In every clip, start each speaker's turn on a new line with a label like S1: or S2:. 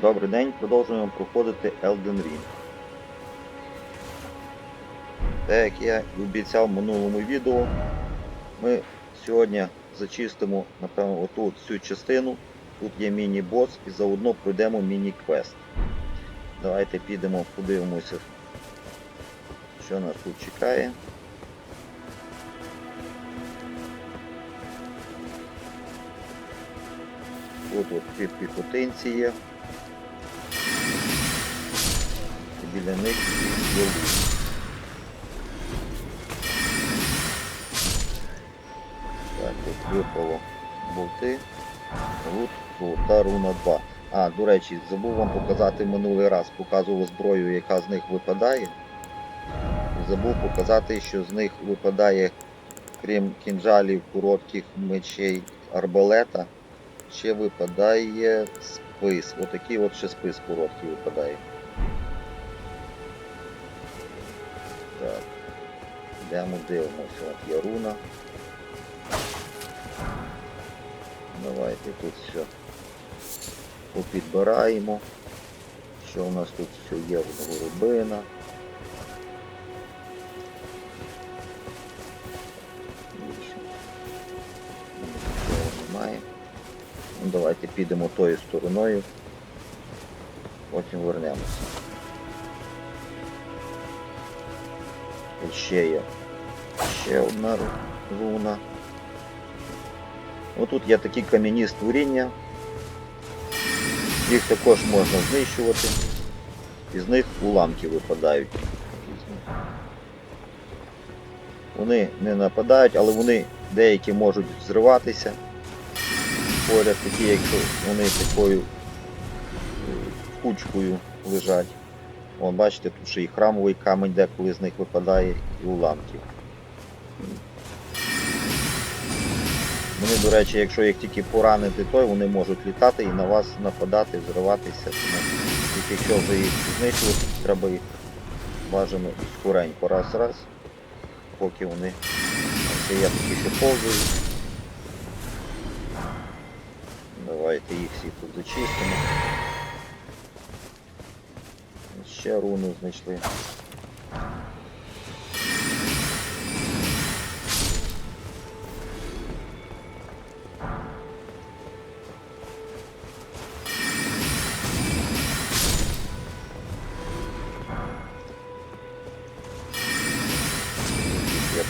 S1: Добрий день, продовжуємо проходити Elden Ring. Так як я і обіцяв в минулому відео, ми сьогодні зачистимо, напевно, оту всю частину. Тут є міні-бос і заодно пройдемо міні-квест. Давайте підемо, подивимося, що нас тут чекає. Тут от пі- піхотинці є. Біля них є. Так, тут випало болти. Лут, золота руна 2. А, до речі, забув вам показати минулий раз, показував зброю, яка з них випадає. Забув показати, що з них випадає, крім кінжалів, коротких мечей, арбалета, ще випадає спис. Отакий от ще спис короткий випадає. Так. Йдемо дивимося. От є руна. Давайте тут все попідбираємо. Що у нас тут все є горобина. Немає. Ну, давайте підемо тою стороною. Потім вернемося. Ще є ще одна ру- руна. Отут є такі кам'яні створіння. Їх також можна знищувати. Із них уламки випадають. Вони не нападають, але вони деякі можуть зриватися. Поряд такі, якщо вони такою е, кучкою лежать. Вон, бачите, тут ще і храмовий камінь деколи з них випадає, і уламки. Вони, до речі, якщо їх тільки поранити, то вони можуть літати і на вас нападати, зриватися. Тому якщо вже їх знищувати, треба їх бажано скоренько раз-раз, поки вони ще є такі, що повзають. Давайте їх всіх тут зачистимо. Ще руну знайшли. Є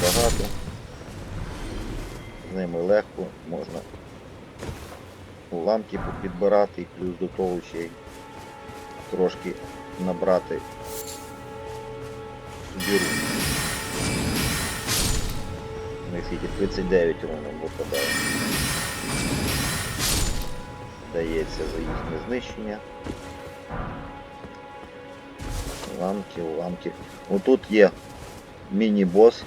S1: багато. З ними легко можна уламки підбирати плюс до того ще й трошки набрати собі рун. У них скільки 39 рунів випадає. Дається за їхнє знищення. Уламки, уламки. Отут є міні-бос.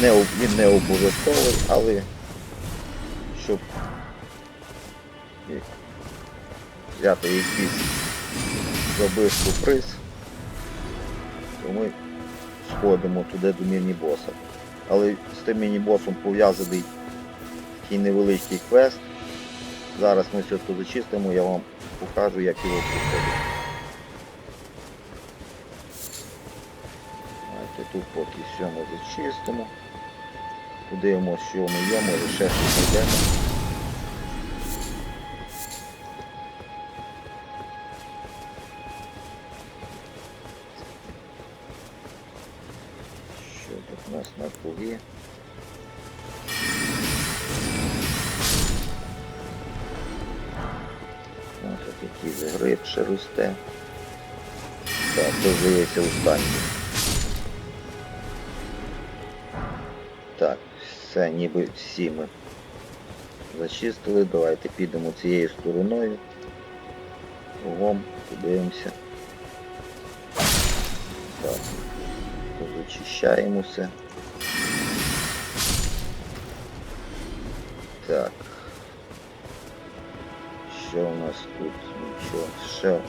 S1: Не, він не обов'язковий, але щоб взяти якийсь забивку приз, то ми сходимо туди до міні-боса. Але з тим міні-босом пов'язаний такий невеличкий квест. Зараз ми все тут зачистимо, я вам покажу, як його проходити. Давайте тут поки все ми зачистимо. Подивимося, що ми є, може ще щось знайдемо. Тут у нас на кругі? Ось от якийсь гриб ще росте. Так, це здається останній. Так, все, ніби всі ми зачистили. Давайте підемо цією стороною. Кругом, подивимося. Так, позачищаємо все. Так. Що у нас тут? Нічого. Ще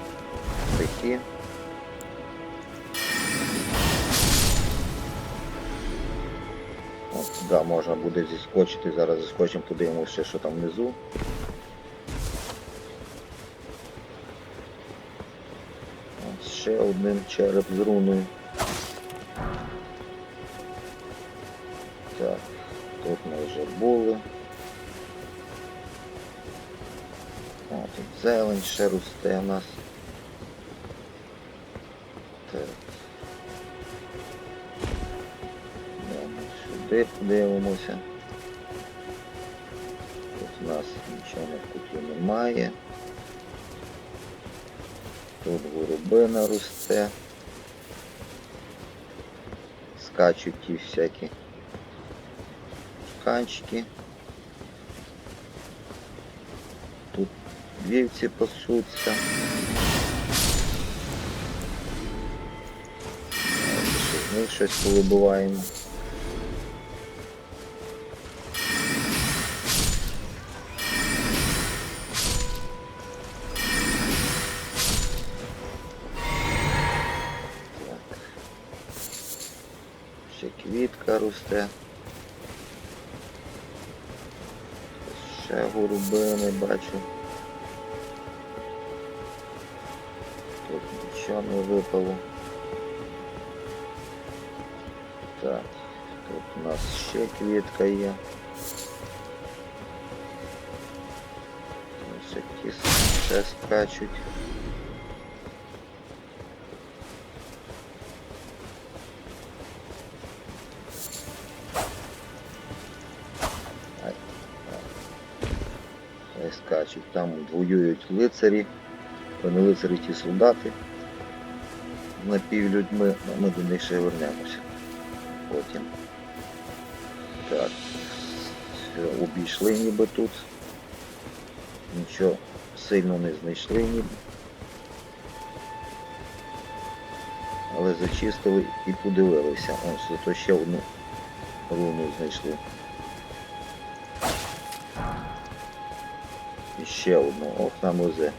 S1: такі. От, да, можна буде зіскочити. Зараз заскочимо, подивимося ще, що там внизу. Ще одним череп з руною. Тут ще росте у нас. Сюди подивимося. Тут у нас нічого на куті немає. Тут горобина росте. Скачуть ті всякі канчики. Тут вівці пасуться. Них щось повибиваємо. Ще квітка росте. Ще голубини бачу. Нічого не випало. Так, тут у нас ще квітка є. Ось які ще скачуть. Скачуть. Там воюють лицарі. Вони лицарі ті солдати. Напівлюдьми, а ми до них ще вернемося. Потім. Так. Все, обійшли ніби тут. Нічого сильно не знайшли ніби. Але зачистили і подивилися. Ось зато ще одну руну знайшли. І ще одну. Ох, нам узе.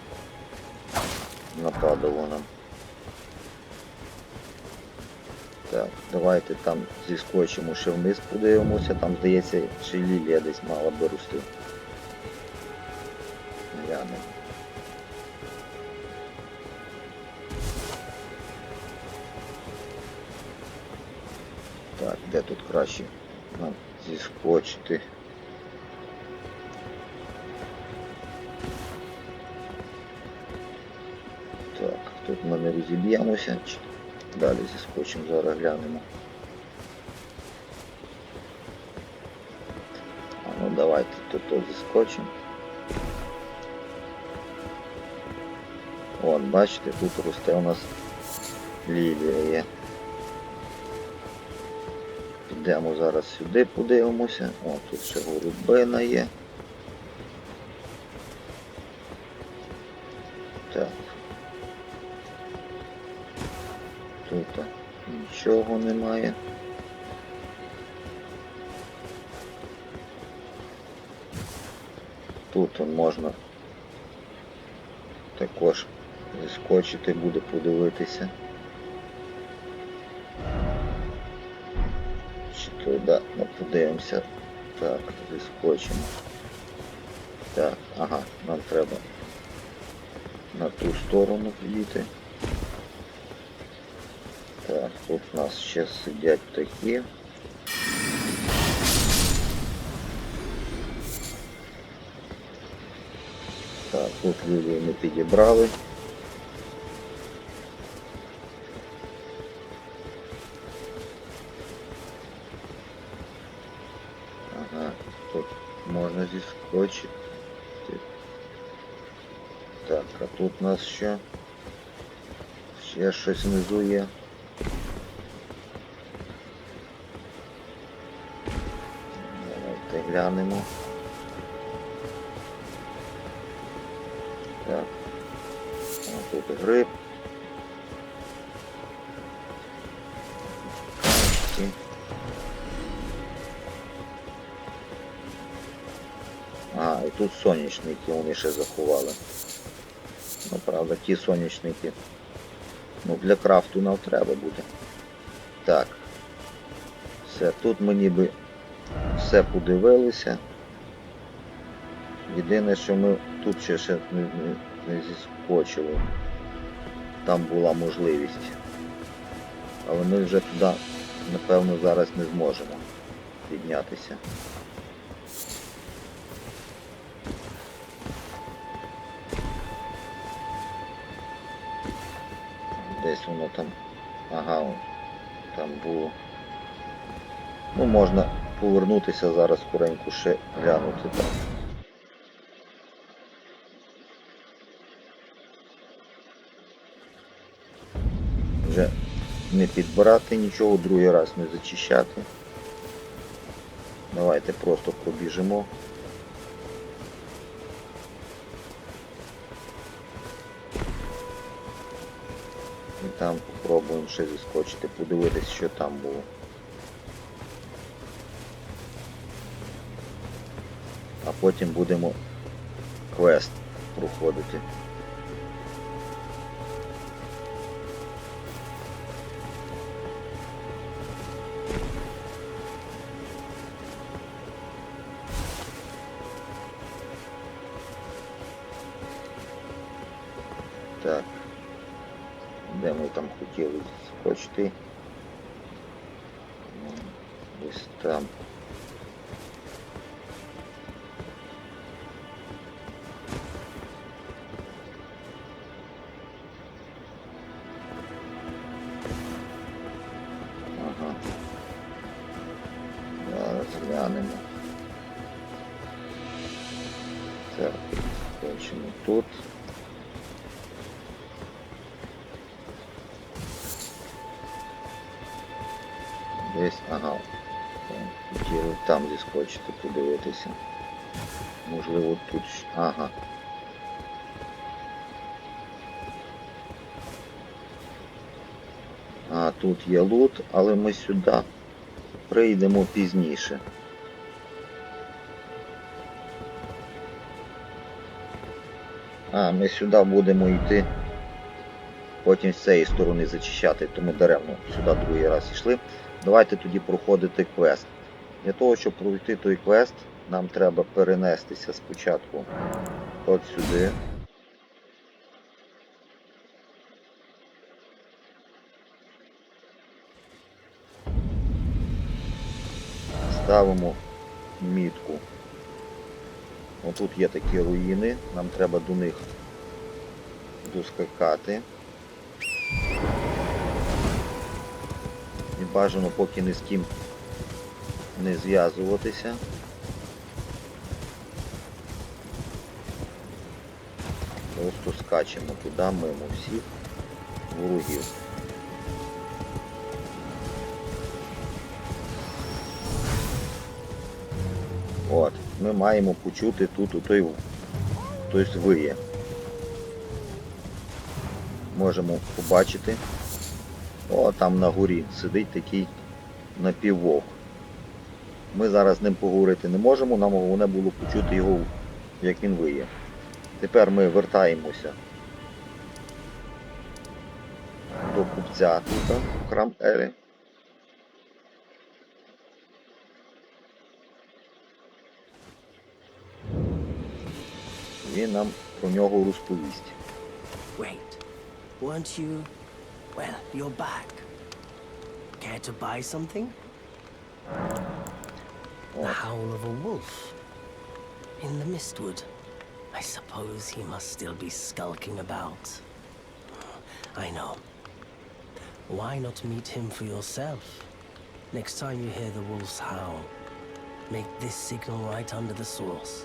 S1: Нападало нам. Так, давайте там зіскочимо ще вниз подивимося. Там, здається, ще лілія десь мала би рости. Глянемо. Так, де тут краще нам зіскочити? Так, тут ми не розіб'ємося. Далі зіскочимо, зараз глянемо. А ну давайте тут то зіскочимо. От, бачите, тут росте у нас лілія є. Підемо зараз сюди, подивимося. О, тут ще голубина є. Так, ага, нам треба на ту сторону їти. Так, тут у нас ще сидять такі. Так, тут люди не підібрали. Ага, тут можна зіскочити. Так, а тут у нас що? Ще щось внизу є. Давайте глянемо. Так. А тут гриб. А, і тут соняшники вони ще заховали. Правда, ті соняшники. Ну, для крафту нам треба буде. Так. Все, тут ми ніби все подивилися. Єдине, що ми тут ще, ще не, не зіскочили. там була можливість. Але ми вже туди, напевно, зараз не зможемо піднятися. Десь воно там. Ага, там було. Ну, можна повернутися зараз скоренько ще глянути там. Вже не підбирати нічого, другий раз не зачищати. Давайте просто пробіжимо. Там попробуємо ще заскочити, подивитись, що там було. А потім будемо квест проходити. Десь там. Подивитися. Можливо тут. Ага. А тут є лут, але ми сюди прийдемо пізніше. А, ми сюди будемо йти. Потім з цієї сторони зачищати, тому даремно сюди другий раз йшли. Давайте тоді проходити квест. Для того, щоб пройти той квест, нам треба перенестися спочатку от сюди. Ставимо мітку. Отут є такі руїни, нам треба до них доскакати. І бажано поки ні з ким не зв'язуватися. Просто скачемо туди мимо всіх ворогів. От, ми маємо почути тут у той хтось виє. Можемо побачити. О, там на горі сидить такий напіввовк. Ми зараз з ним поговорити не можемо, нам головне було почути його, як він виє. Тепер ми вертаємося до купця тут, храм Ері. Він нам про нього розповість.
S2: Wait, weren't you? Well, you're back. Care to buy something? The howl of a wolf. In the mistwood. I suppose he must still be skulking about. I know. Why not meet him for yourself? Next time you hear the wolf's howl, make this signal right under the source.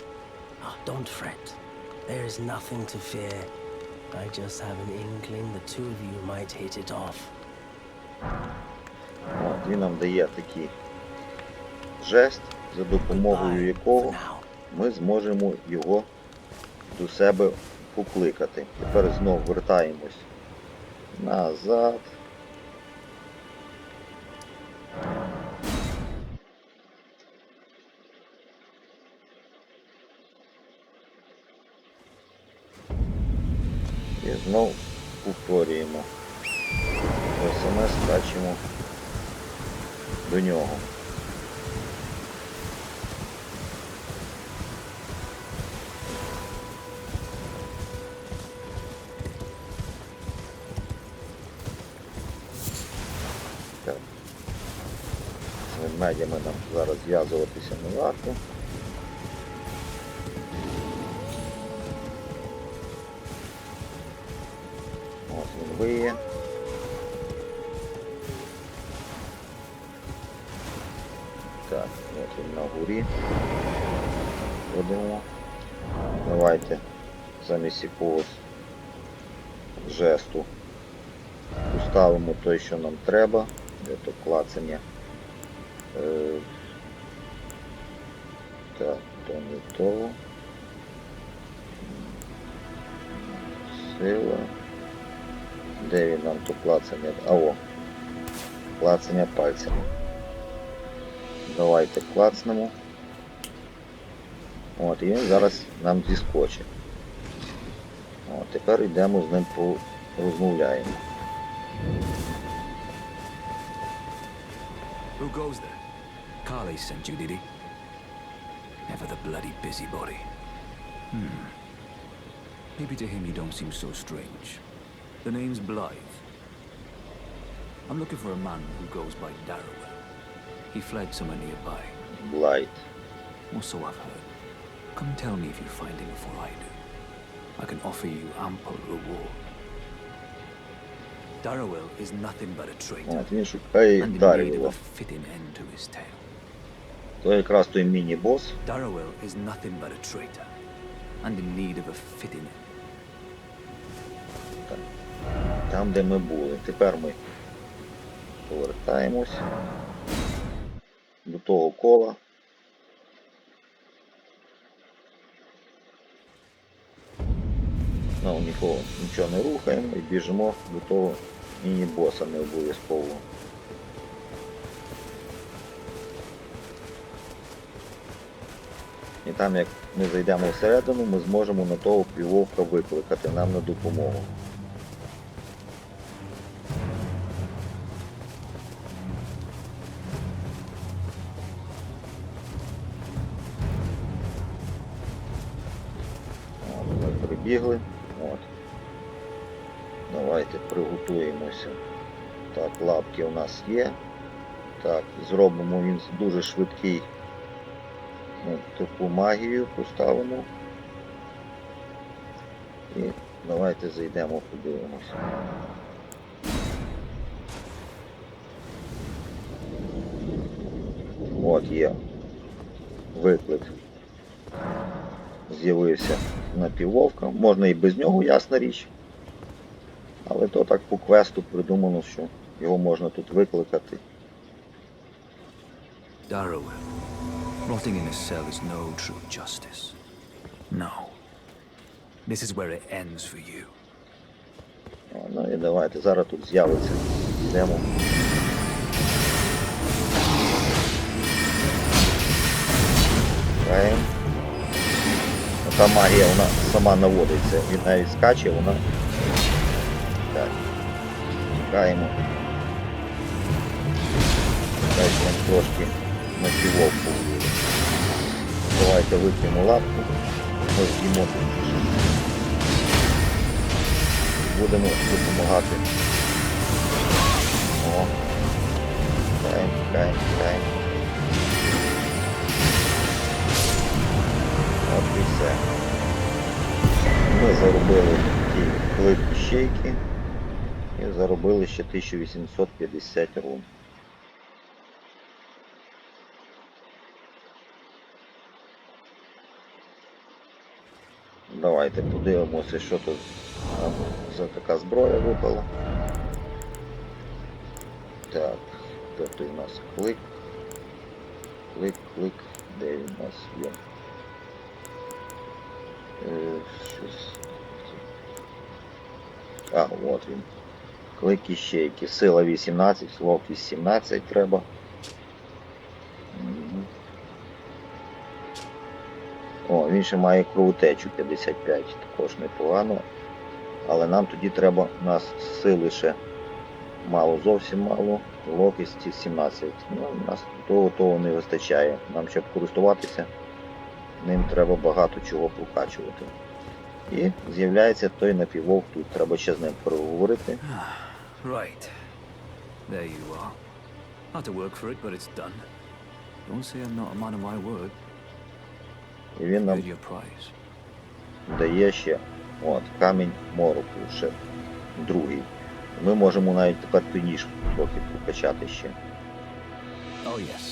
S2: Ah, don't fret. There is nothing to fear. I just have an inkling the two of you might hit it off.
S1: От, він нам дає такий жест, за допомогою
S2: Goodbye
S1: якого
S2: for now.
S1: ми зможемо його до себе покликати. Тепер знов вертаємось назад. І знов повторюємо. СМС скачемо до нього. Ведмедями нам зараз зв'язуватися не варто. Ось він виє. Так, от він на горі. Ходимо. Давайте замість якогось жесту поставимо той, що нам треба. Де то клацання. Е, так, то не то. Сила. Де він нам то клацання? А о. Клацання пальцями. Давайте клацнемо. От, і він зараз нам зіскочить. От, тепер йдемо з ним порозмовляємо.
S3: Who goes there? Carly sent you, did he? Never the bloody busybody. Hmm. Maybe to him you don't seem so strange. The name's Blythe. I'm looking for a man who goes by Darwell. He fled somewhere nearby.
S1: Blythe.
S3: Or so I've heard. Come tell me if you find him before I do. I can offer you ample reward. Darrowell is nothing but a traitor.
S1: Ah,
S3: and indeed of a fitting end to his tale.
S1: То якраз той міні-бос. Там, де ми були. Тепер ми повертаємось до того кола. Ну, нікого нічого не рухаємо і біжимо до того міні-боса не обов'язково. І там, як ми зайдемо всередину, ми зможемо на того півовка викликати нам на допомогу. От, прибігли. От. Давайте приготуємося. Так, лапки у нас є. Так, зробимо він дуже швидкий. Ну, таку магію поставимо. І давайте зайдемо, подивимося. От є виклик з'явився напіввовка. Можна і без нього, ясна річ. Але то так по квесту придумано, що його можна тут викликати.
S3: Darrowell. Rotting in a cell is no true justice. No. This is where it ends for you.
S1: О, Ну і давайте, зараз тут з'явиться. Йдемо. Граємо. Ну, Та магія вона сама наводиться. Він навіть скаче, вона. Так. Чекаємо. Дайте нам трошки на півовку. Давайте вип'ємо лапку. Ми з'їмо. Будемо допомагати. О. Чекаємо, чекаємо, чекаємо. От і все. Ми заробили ті клик щейки і заробили ще 1850 рун. Давайте подивимося, що тут за така зброя випала. Так, тут у нас клик. Клик, клик, де у нас є? Е, щось. А, от він. Клик іщейки. Сила 18, ловкість 17 треба. Мгм. О, він ще має кровотечу 55, також непогано. Але нам тоді треба, у нас сили ще мало, зовсім мало, ловкісті 17. Ну, у нас того того не вистачає. Нам, щоб користуватися, ним треба багато чого прокачувати. І з'являється той напіввовк тут. Треба ще з ним переговорити.
S3: Right. There you are. Had to work for it, but it's done. Don't say I'm not a man of my word.
S1: І він нам
S3: Here's your prize.
S1: дає ще от, камінь мороку, ще другий. Ми можемо навіть тепер той ніж трохи прокачати ще.
S3: Oh, yes.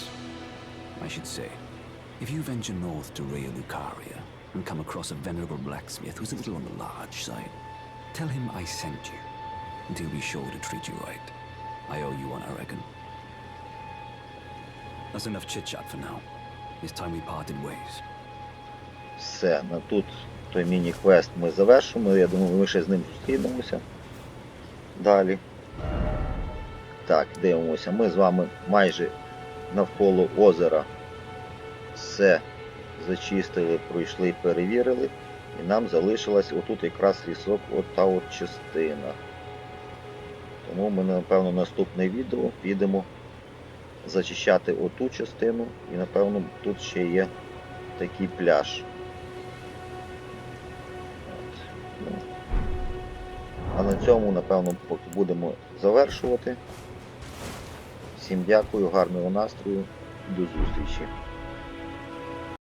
S3: I should say, if you venture north to Raya Lucaria and come across a venerable blacksmith who's a little on the large side, tell him I sent you, and he'll be sure to treat you right. I owe you one, I reckon. That's enough chit chat for now. It's time we parted ways.
S1: Все, на тут той міні-квест ми завершимо. Я думаю, ми ще з ним зустрінемося далі. Так, дивимося. Ми з вами майже навколо озера все зачистили, пройшли, перевірили. І нам залишилась отут якраз лісок, от та от частина. Тому ми, напевно, наступне відео підемо зачищати оту частину. І, напевно, тут ще є такий пляж. А на цьому, напевно, поки будемо завершувати. Всім дякую, гарного настрою, до зустрічі.